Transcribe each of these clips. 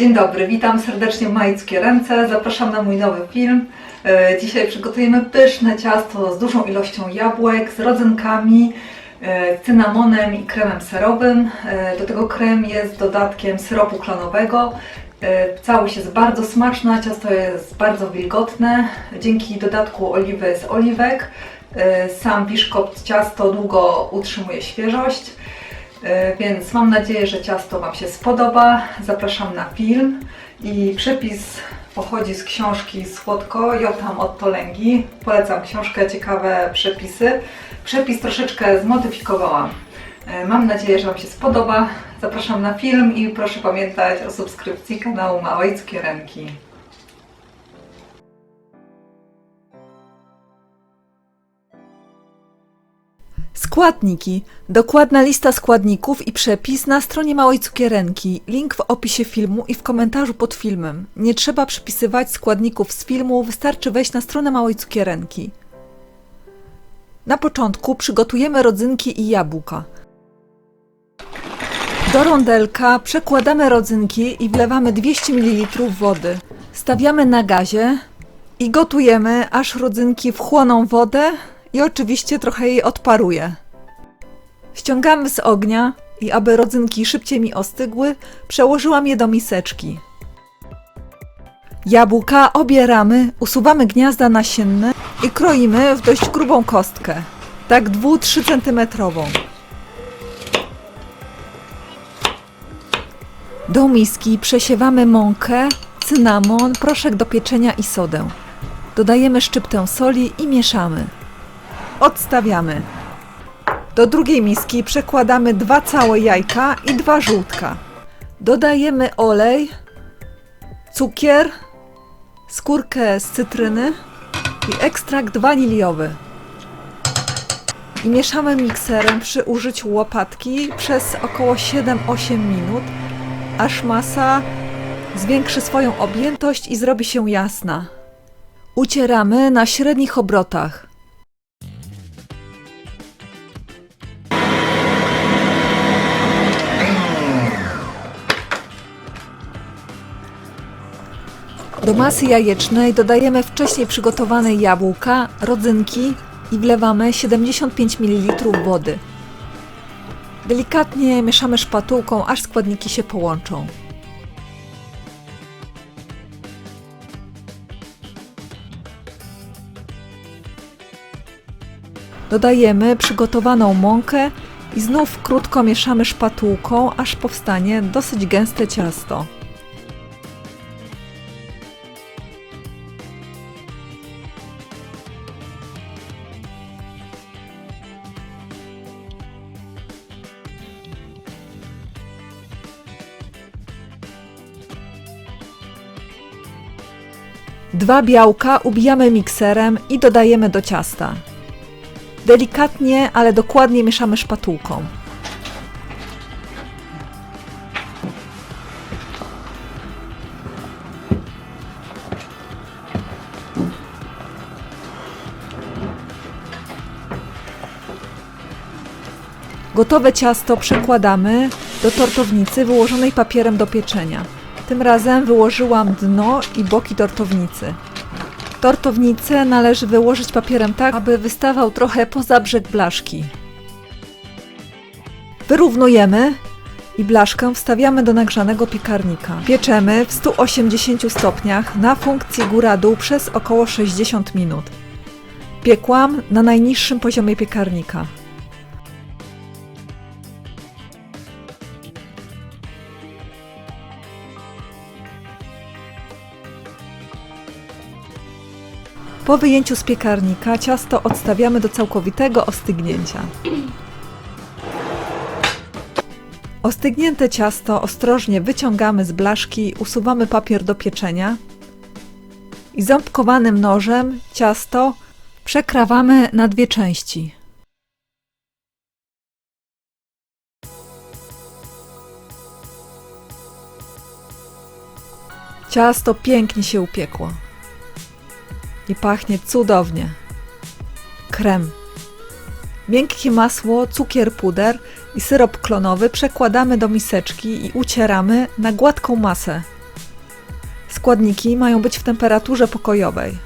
Dzień dobry, witam serdecznie w Majickie Ręce. Zapraszam na mój nowy film. E, Dzisiaj przygotujemy pyszne ciasto z dużą ilością jabłek, z rodzynkami, e, cynamonem i kremem serowym. E, Do tego krem jest dodatkiem syropu klonowego. Całość jest bardzo smaczna, ciasto jest bardzo wilgotne. Dzięki dodatku oliwy z oliwek sam biszkopt ciasto długo utrzymuje świeżość. E, Więc mam nadzieję, że ciasto Wam się spodoba. Zapraszam na film i przepis pochodzi z książki Słodko Jotam od Tolęgi. Polecam książkę, ciekawe przepisy. Przepis troszeczkę zmodyfikowałam. E, Mam nadzieję, że Wam się spodoba. Zapraszam na film i proszę pamiętać o subskrypcji kanału Małejskie Ręki. Składniki. Dokładna lista składników i przepis na stronie Małej Cukierenki. Link w opisie filmu i w komentarzu pod filmem. Nie trzeba przypisywać składników z filmu, wystarczy wejść na stronę Małej Cukierenki. Na początku przygotujemy rodzynki i jabłka. Do rondelka przekładamy rodzynki i wlewamy 200 ml wody. Stawiamy na gazie i gotujemy, aż rodzynki wchłoną wodę i oczywiście trochę jej odparuje. Ściągamy z ognia i aby rodzynki szybciej mi ostygły, przełożyłam je do miseczki. Jabłka obieramy, usuwamy gniazda nasienne i kroimy w dość grubą kostkę, tak 2-3 cm. Do miski przesiewamy mąkę, cynamon, proszek do pieczenia i sodę. Dodajemy szczyptę soli i mieszamy. Odstawiamy. Do drugiej miski przekładamy dwa całe jajka i dwa żółtka. Dodajemy olej, cukier, skórkę z cytryny i ekstrakt waniliowy. I mieszamy mikserem przy użyciu łopatki przez około 7-8 minut, aż masa zwiększy swoją objętość i zrobi się jasna. Ucieramy na średnich obrotach. Do masy jajecznej dodajemy wcześniej przygotowane jabłka, rodzynki i wlewamy 75 ml wody. Delikatnie mieszamy szpatułką, aż składniki się połączą. Dodajemy przygotowaną mąkę i znów krótko mieszamy szpatułką, aż powstanie dosyć gęste ciasto. Dwa białka ubijamy mikserem i dodajemy do ciasta. Delikatnie, ale dokładnie mieszamy szpatułką. Gotowe ciasto przekładamy do tortownicy wyłożonej papierem do pieczenia. Tym razem wyłożyłam dno i boki tortownicy. Tortownicę należy wyłożyć papierem tak, aby wystawał trochę poza brzeg blaszki. Wyrównujemy i blaszkę wstawiamy do nagrzanego piekarnika. Pieczemy w 180 stopniach na funkcji góra-dół przez około 60 minut. Piekłam na najniższym poziomie piekarnika. Po wyjęciu z piekarnika ciasto odstawiamy do całkowitego ostygnięcia. Ostygnięte ciasto ostrożnie wyciągamy z blaszki, usuwamy papier do pieczenia i ząbkowanym nożem ciasto przekrawamy na dwie części. Ciasto pięknie się upiekło i pachnie cudownie. Krem. Miękkie masło, cukier, puder i syrop klonowy przekładamy do miseczki i ucieramy na gładką masę. Składniki mają być w temperaturze pokojowej.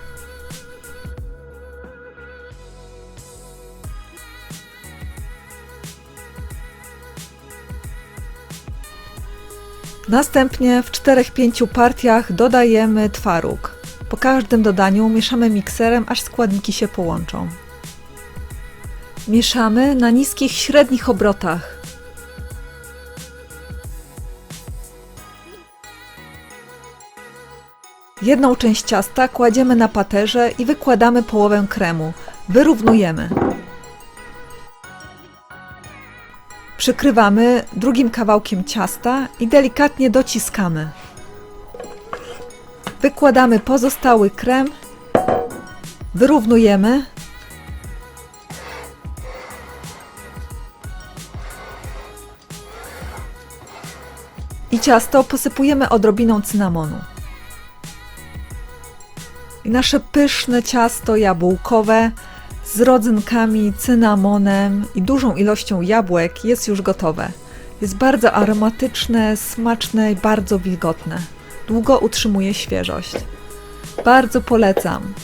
Następnie w 4-5 partiach dodajemy twaróg. Po każdym dodaniu mieszamy mikserem, aż składniki się połączą. Mieszamy na niskich, średnich obrotach. Jedną część ciasta kładziemy na paterze i wykładamy połowę kremu. Wyrównujemy. Przykrywamy drugim kawałkiem ciasta i delikatnie dociskamy. Wykładamy pozostały krem, wyrównujemy. I ciasto posypujemy odrobiną cynamonu. I nasze pyszne ciasto jabłkowe z rodzynkami, cynamonem i dużą ilością jabłek jest już gotowe. Jest bardzo aromatyczne, smaczne i bardzo wilgotne. Długo utrzymuje świeżość. Bardzo polecam.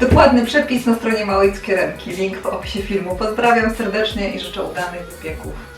Dokładny przepis na stronie Małej Cukieremki. Link w opisie filmu. Pozdrawiam serdecznie i życzę udanych wypieków.